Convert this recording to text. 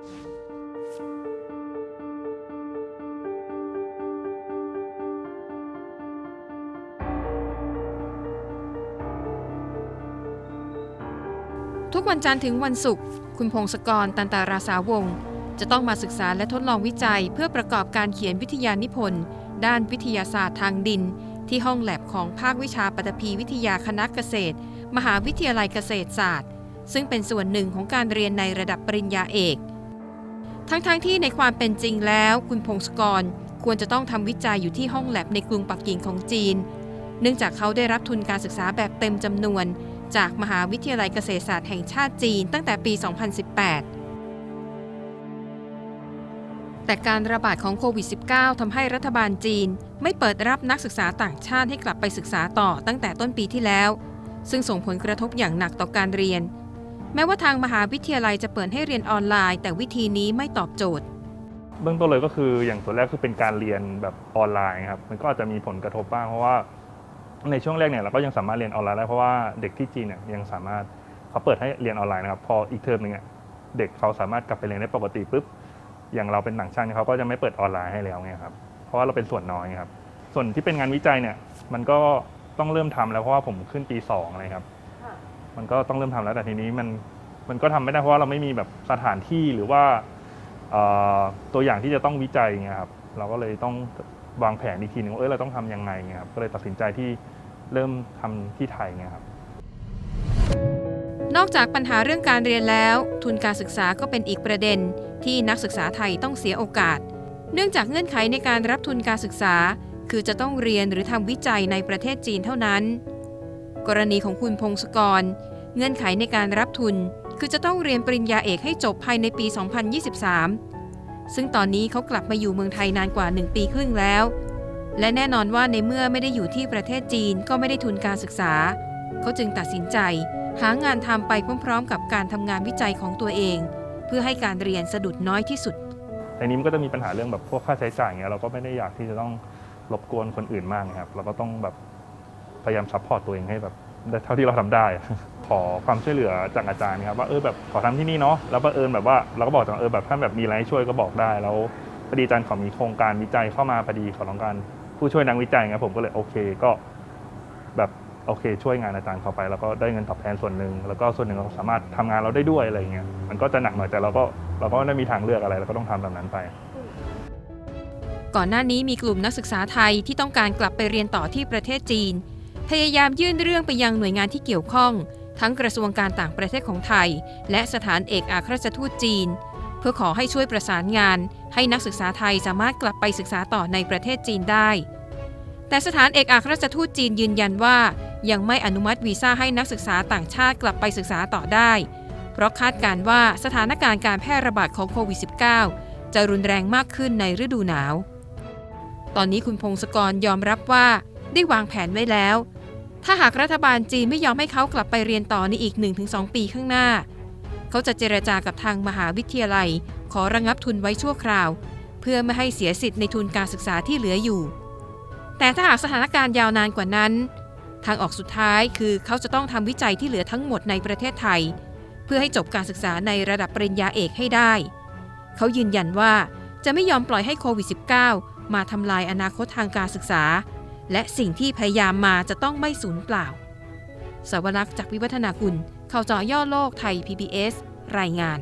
ทุกวันจันทร์ถึงวันศุกร์ คุณพงศกรตันตาราสาวงศ์จะต้องมาศึกษาและทดลองวิจัย เพื่อประกอบการเขียนวิทยานิพนธ์ ด้านวิทยาศาสตร์ทางดิน ที่ห้องแลบของภาควิชาปฐพีวิทยาคณะเกษตร มหาวิทยาลัยเกษตรศาสตร์ ซึ่งเป็นส่วนหนึ่งของการเรียนในระดับปริญญาเอก ทั้งๆทที่ในความเป็นจริงแล้ว คุณพงศกรควรจะต้องทำวิจัยอยู่ที่ห้องแลบในกรุงปักกิ่งของจีน เนื่องจากเขาได้รับทุนการศึกษาแบบเต็มจำนวน จากมหาวิทยาลัยเกษตรศาสตร์แห่งชาติจีนตั้งแต่ปี 2018แต่การระบาดของโควิด -19 ทำให้รัฐบาลจีน ไม่เปิดรับนักศึกษาต่างชาติให้กลับไปศึกษาต่อตั้งแต่ต้นปีที่แล้ว ซึ่งส่งผลกระทบอย่างหนักต่อการเรียน แม้ว่าทางมหาวิทยาลัยจะเปิดให้เรียนออนไลน์ แต่วิธีนี้ไม่ตอบโจทย์ เบื้องต้นเลยก็คืออย่างตัวแรกคือเป็นการเรียนแบบออนไลน์ครับมันก็อาจจะมีผลกระทบบ้างเพราะว่าในช่วงแรกเนี่ยเราก็ยังสามารถเรียนออนไลน์ได้เพราะว่าเด็กที่จีนเนี่ยยังสามารถเขาเปิดให้เรียนออนไลน์นะครับพออีกเทอมหนึงอะเด็กเขาสามารถกลับไปเรียนได้ปกติปุ๊บอย่างเราเป็นหนังช่างเขาก็จะไม่เปิดออนไลน์ให้แล้วไงครับเพราะว่าเราเป็นส่วนน้อยครับส่วนที่เป็นงานวิจัยเนี่ยมันก็ต้องเริ่มทำแล้วเพราะว่าผมขึ้นปีสองอะครับ มันก็ต้องเริ่มทำแล้วแต่ทีนี้มันมันก็ทำไม่ได้เพราะว่าเราไม่มีแบบสถานที่หรือว่าตัวอย่างที่จะต้องวิจัยเงี้ยครับเราก็เลยต้องวางแผนอีกทีนึงว่าเออเราต้องทํำยังไงเงี้ยครับก็เลยตัดสินใจที่เริ่มทำที่ไทยเงี้ยครับนอกจากปัญหาเรื่องการเรียนแล้ว ทุนการศึกษาก็เป็นอีกประเด็น ที่นักศึกษาไทยต้องเสียโอกาส เนื่องจากเงื่อนไขในการรับทุนการศึกษา คือจะต้องเรียนหรือทำวิจัยในประเทศจีนเท่านั้น กรณีของคุณพงศกร เงื่อนไขในการรับทุน คือจะต้องเรียนปริญญาเอกให้จบภายในปี 2023 ซึ่งตอนนี้เขากลับมาอยู่เมืองไทยนานกว่า 1 ปีครึ่งแล้ว และแน่นอนว่าในเมื่อไม่ได้อยู่ที่ประเทศจีนก็ไม่ได้ทุนการศึกษา เขาจึงตัดสินใจ หางานทำไปพร้อมๆ กับการทำงานวิจัยของตัวเอง เพื่อให้การเรียนสะดุดน้อยที่สุดในนี้มันก็จะมีปัญหาเรื่องแบบพวกค่าใช้จ่ายเงี้ยเราก็ไม่ได้อยากที่จะต้องรบกวนคนอื่นมากนะครับเราก็ต้องแบบ พยายามซัพพอร์ตตัวเองให้แบบได้เท่าที่เราทำได้ ขอความช่วยเหลือจากอาจารย์ครับว่าเออแบบขอทำที่นี่เนาะแล้วบังเอิญแบบว่าเราก็บอกอาจาเออแบบถ้าแบบมีอะไรช่วยก็บอกได้แล้วพอดีอาจารย์เขามีโครงการวิจัยเข้ามาพอดีเขาต้องการผู้ช่วยนักวิจัยครับผมก็เลยโอเคก็แบบโอเค ช่วยงานอาจารย์เขาไป แล้วก็ได้เงินตอบแทนส่วนหนึ่งแล้วก็ส่วนหนึ่งเราสามารถทำงานเราได้ด้วยอะไรเงี้ยมันก็จะหนักหน่อยแต่เราก็เราก็ไม่ได้มีทางเลือกอะไรเราก็ต้องทำแบบนั้นไป ก่อนหน้านี้มีกลุ่มนักศึกษาไทยที่ต้องการกลับไปเรียนต่อที่ประเทศจีน พยายามยื่นเรื่องไปยังหน่วยงานที่เกี่ยวข้อง ทั้งกระทรวงการต่างประเทศของไทย และสถานเอกอัครราชทูตจีน เพื่อขอให้ช่วยประสานงาน ให้นักศึกษาไทยสามารถกลับไปศึกษาต่อในประเทศจีนได้ แต่สถานเอกอัครราชทูตจีนยืนยันว่า ยังไม่อนุมัติวีซ่าให้นักศึกษาต่างชาติกลับไปศึกษาต่อได้ เพราะคาดการณ์ว่าสถานการณ์การแพร่ระบาดของโควิด -19 จะรุนแรงมากขึ้นในฤดูหนาว ตอนนี้คุณพงศกรยอมรับว่าได้วางแผนไว้แล้ว ถ้าหากรัฐบาลจีนไม่ยอมให้เขากลับไปเรียนต่อในอีก 1-2 ปีข้างหน้า เขาจะเจรจากับทางมหาวิทยาลัย ขอระงับทุนไว้ชั่วคราว เพื่อไม่ให้เสียสิทธิ์ในทุนการศึกษาที่เหลืออยู่ แต่ถ้าหากสถานการณ์ยาวนานกว่านั้น ทางออกสุดท้ายคือเขาจะต้องทำวิจัยที่เหลือทั้งหมดในประเทศไทย เพื่อให้จบการศึกษาในระดับปริญญาเอกให้ได้ เขายืนยันว่าจะไม่ยอมปล่อยให้โควิด -19 มาทำลายอนาคตทางการศึกษา และสิ่งที่พยายามมาจะต้องไม่สูญเปล่า สวรักษ์จากวิวัฒนากุลข่าวจอย่อโลกไทย PBS รายงาน